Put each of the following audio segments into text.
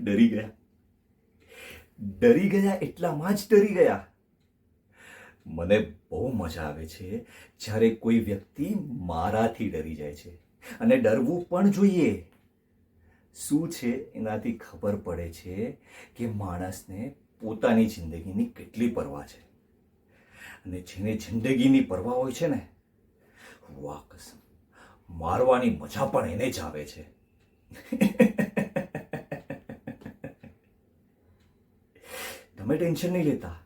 ડરી ગયા. ડરી ગયા એટલામાં જ ડરી ગયા. મને બહુ મજા આવે છે જ્યારે કોઈ વ્યક્તિ મારાથી ડરી જાય છે અને ડરવું પણ જોઈએ. શું છે એનાથી ખબર પડે છે કે માણસને પોતાની જિંદગીની કેટલી પરવા છે. અને જેને જિંદગીની પરવા હોય છે ને, વાહ કસમ, મારવાની મજા પણ એને જ આવે છે. તમે ટેન્શન નહીં લેતા.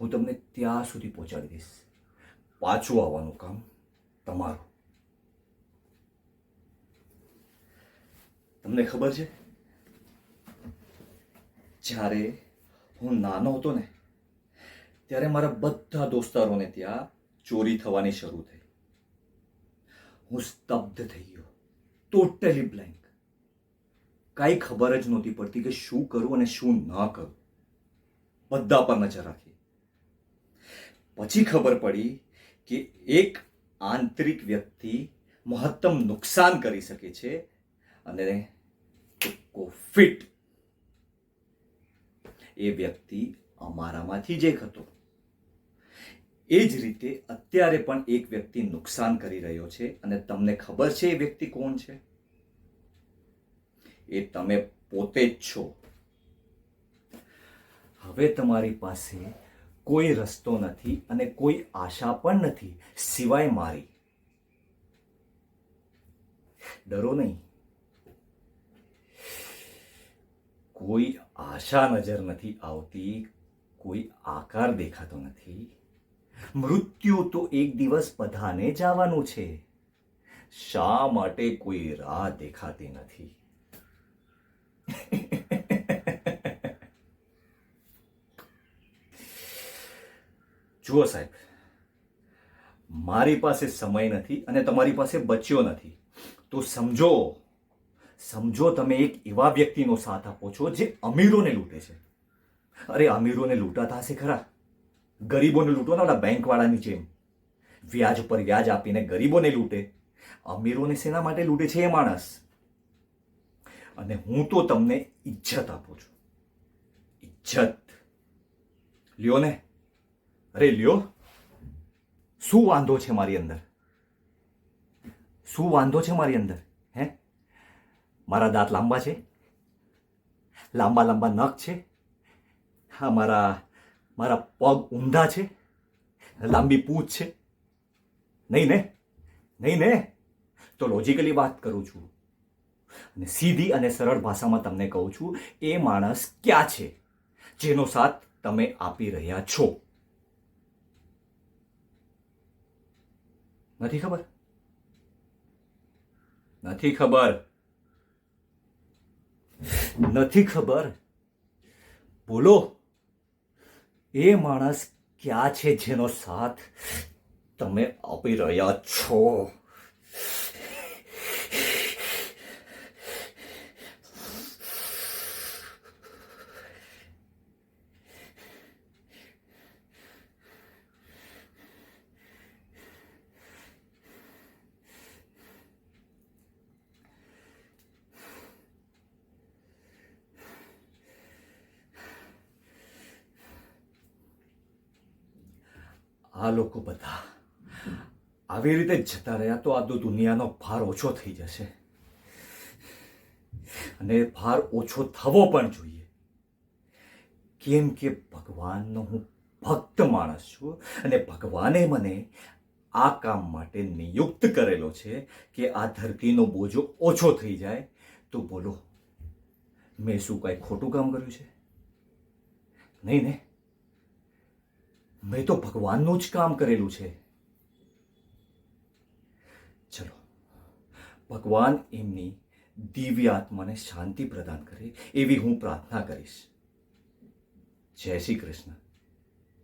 હું તમને ત્યાં સુધી પહોંચાડી દઈશ. પાછું આવવાનું કામ તમારું. તમને ખબર છે? જ્યારે હું નાનો હતો ને, ત્યારે મારા બધા દોસ્તારોને ત્યાં ચોરી થવાની શરૂ થઈ. હું સ્તબ્ધ થઈ ગયો. ટોટલી બ્લેન્ક કાંઈ ખબર જ નહોતી પડતી કે શું કરું અને શું ન કરું. બધા પર નજર રાખી. પછી ખબર પડી કે એક આંતરિક વ્યક્તિ મહત્તમ નુકસાન કરી શકે છે અને કોફિટ એ વ્યક્તિ અમારામાંથી જ એક હતો. એ જ રીતે અત્યારે પણ એક વ્યક્તિ નુકસાન કરી રહ્યો છે અને તમને ખબર છે એ વ્યક્તિ કોણ છે? એ તમે પોતે જ છો. હવે તમારી પાસે કોઈ રસ્તો નથી અને કોઈ આશા પણ નથી સિવાય મારી. ડરો નહીં. કોઈ આશા નજર નથી આવતી, કોઈ આકાર દેખાતો નથી. મૃત્યુ તો એક દિવસ બધાને જવાનું છે. શા માટે કોઈ રાહ દેખાતી નથી? જુઓ સાહેબ, મારી પાસે સમય નથી અને તમારી પાસે બચ્યો નથી. તો સમજો સમજો તમે એક એવા વ્યક્તિનો સાથ આપો છો જે અમીરોને લૂંટે છે. અરે, અમીરોને લૂંટાતા હશે ખરા? ગરીબોને લૂંટો ને ઓલા બેંકવાળાની જેમ. વ્યાજ પર વ્યાજ આપીને ગરીબોને લૂંટે. અમીરોને શેના માટે લૂંટે છે એ માણસ? અને હું તો તમને ઇજ્જત આપું છું. ઇજ્જત લ્યો ને. અરે લ્યો શું વાંધો છે મારી અંદર શું વાંધો છે મારી અંદર હે મારા દાંત લાંબા છે લાંબા લાંબા નખ છે હા મારા મારા પગ ઊંધા છે લાંબી પૂંછ છે નહીં ને નહીં ને તો લોજિકલી વાત કરું છું અને સીધી અને સરળ ભાષામાં તમને કહું છું, એ માણસ ક્યાં છે? જેનો સાથ તમે આપી રહ્યા છો. નથી ખબર? નથી ખબર. નથી ખબર? બોલો, એ માણસ ક્યાં છે જેનો સાથ તમે આપી રહ્યા છો? આ લોકો બધા આવી રીતે જતા રહ્યા તો આ દુનિયાનો ભાર ઓછો થઈ જશે. અને ભાર ઓછો થવો પણ જોઈએ. કેમ કે ભગવાનનો હું ભક્ત માણસ છું અને ભગવાને મને આ કામ માટે નિયુક્ત કરેલો છે કે આ ધરતીનો બોજો ઓછો થઈ જાય. તો બોલો, મેં શું કાંઈ ખોટું કામ કર્યું છે? નહીં ને? મેં તો ભગવાનનું જ કામ કરેલું છે. ચલો, ભગવાન એમની દિવ્ય આત્માને શાંતિ પ્રદાન કરે એવી હું પ્રાર્થના કરીશ. જય શ્રી કૃષ્ણ.